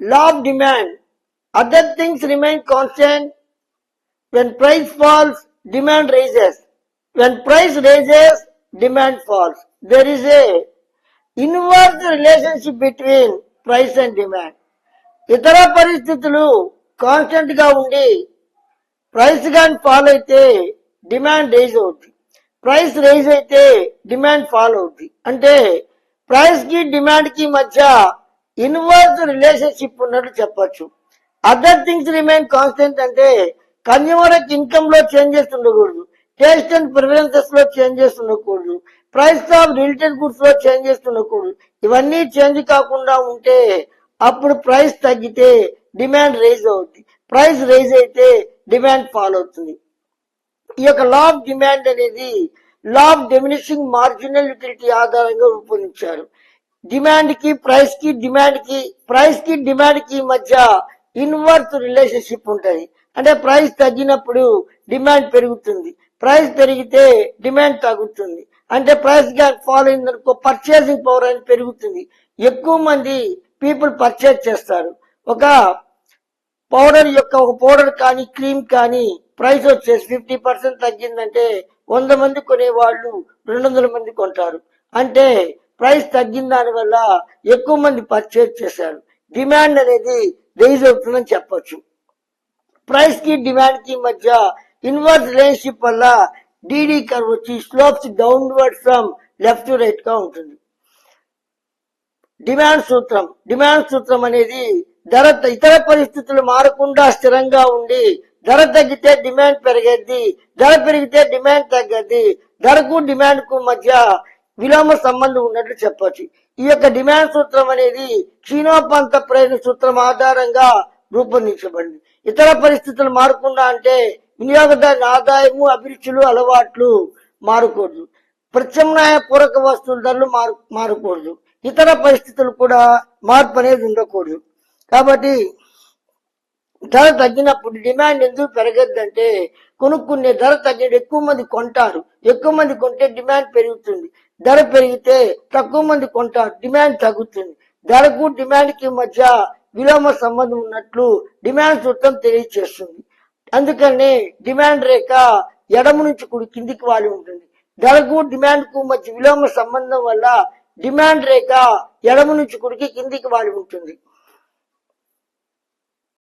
law of demand. Other things remain constant. When price falls, demand rises. When price rises, demand falls. There is a inverse relationship between price and demand. ఇతర పరిస్థితులు కాన్స్టెంట్గా ఉండి price కానీ fall అయితే demand raise అవుద్ది price raise అయితే demand fall అవుద్ది అంటే ప్రైస్కి డిమాండ్కి మధ్య ఇన్వర్స్ రిలేషన్షిప్ ఉన్నట్టు చెప్పొచ్చు. అదర్ థింగ్స్ రిమైన్ కాన్స్టెంట్ అంటే కన్యూమర్ ఇన్కమ్లో చేంజెస్ ఉండకూడదు టేస్ట్ అండ్ ప్రిఫరెన్సెస్లో చేంజెస్ ఉండకూడదు ప్రైస్ ఆఫ్ రిలేటెడ్ గుడ్స్లో చేంజెస్ ఉండకూడదు ఇవన్నీ చేంజ్ కాకుండా ఉంటే అప్పుడు ప్రైస్ తగ్గితే డిమాండ్ రైజ్ అవుతుంది ప్రైస్ రైజ్ అయితే డిమాండ్ ఫాల్ అవుతుంది. ఈ యొక్క లా ఆఫ్ డిమాండ్ అనేది law of diminishing marginal utility ఆధారంగా రూపొందించారు. డిమాండ్కి ప్రైస్కి డిమాండ్కి ప్రైస్కి డిమాండ్కి మధ్య ఇన్వర్స్ రిలేషన్షిప్ ఉంటది. అంటే ప్రైస్ తగ్గినప్పుడు డిమాండ్ పెరుగుతుంది. ప్రైస్ పెరిగితే డిమాండ్ తగ్గుతుంది. అంటే ప్రైస్గా ఫాలో అయిందనుకో పర్చేసింగ్ పవర్ అనేది పెరుగుతుంది. ఎక్కువ మంది పీపుల్ పర్చేజ్ చేస్తారు. ఒక పౌడర్ యొక్క ఒక పౌడర్ కానీ క్రీమ్ కానీ ప్రైస్ వచ్చేసి ఫిఫ్టీ పర్సెంట్ తగ్గిందంటే వంద మంది కొనేవాళ్ళు రెండు వందల మంది కొంటారు. అంటే ప్రైస్ తగ్గిన దాని వల్ల ఎక్కువ మంది పర్చేజ్ చేశారు. డిమాండ్ అనేది రైజ్ అవుతుందని చెప్పచ్చు. ప్రైస్కి డిమాండ్కి మధ్య ఇన్వర్స్ రిలేషన్షిప్ వల్ల డీడీ కర్వ్ వచ్చి slopes downward from left to రైట్గా ఉంటుంది. డిమాండ్ సూత్రం. డిమాండ్ సూత్రం అనేది ధర ఇతర పరిస్థితులు మారకుండా స్థిరంగా ఉండి ధర తగ్గితే డిమాండ్ పెరిగేది ధర పెరిగితే డిమాండ్ తగ్గద్ది ధరకు డిమాండ్కు మధ్య విలోమ సంబంధం ఉన్నట్లు చెప్పవచ్చు ఈ యొక్క డిమాండ్ సూత్రం అనేది క్షీణోపంత ప్రయోజన సూత్రం ఆధారంగా రూపొందించబడింది. ఇతర పరిస్థితులు మారకుండా అంటే వినియోగదారుని ఆదాయము అభిరుచులు అలవాట్లు మారకూడదు. ప్రత్యామ్నాయ పూరక వస్తువుల ధరలు మారు మారకూడదు. ఇతర పరిస్థితులు కూడా మార్పు అనేది ఉండకూడదు. కాబట్టి ధర తగ్గినప్పుడు డిమాండ్ ఎందుకు పెరగద్దంటే కొనుక్కునే ధర తగ్గిన ఎక్కువ మంది కొంటారు. ఎక్కువ మంది కొంటే డిమాండ్ పెరుగుతుంది. ధర పెరిగితే తక్కువ మంది కొంటారు. డిమాండ్ తగ్గుతుంది. ధరకు డిమాండ్కి మధ్య విలోమ సంబంధం ఉన్నట్లు డిమాండ్ సూత్రం తెలియజేస్తుంది. అందుకనే డిమాండ్ రేఖ ఎడమ నుంచి కుడి కిందికి వాలి ఉంటుంది. ధరకు డిమాండ్కు మధ్య విలోమ సంబంధం వల్ల డిమాండ్ రేఖ ఎడమ నుంచి కుడికి కిందికి వాలి ఉంటుంది.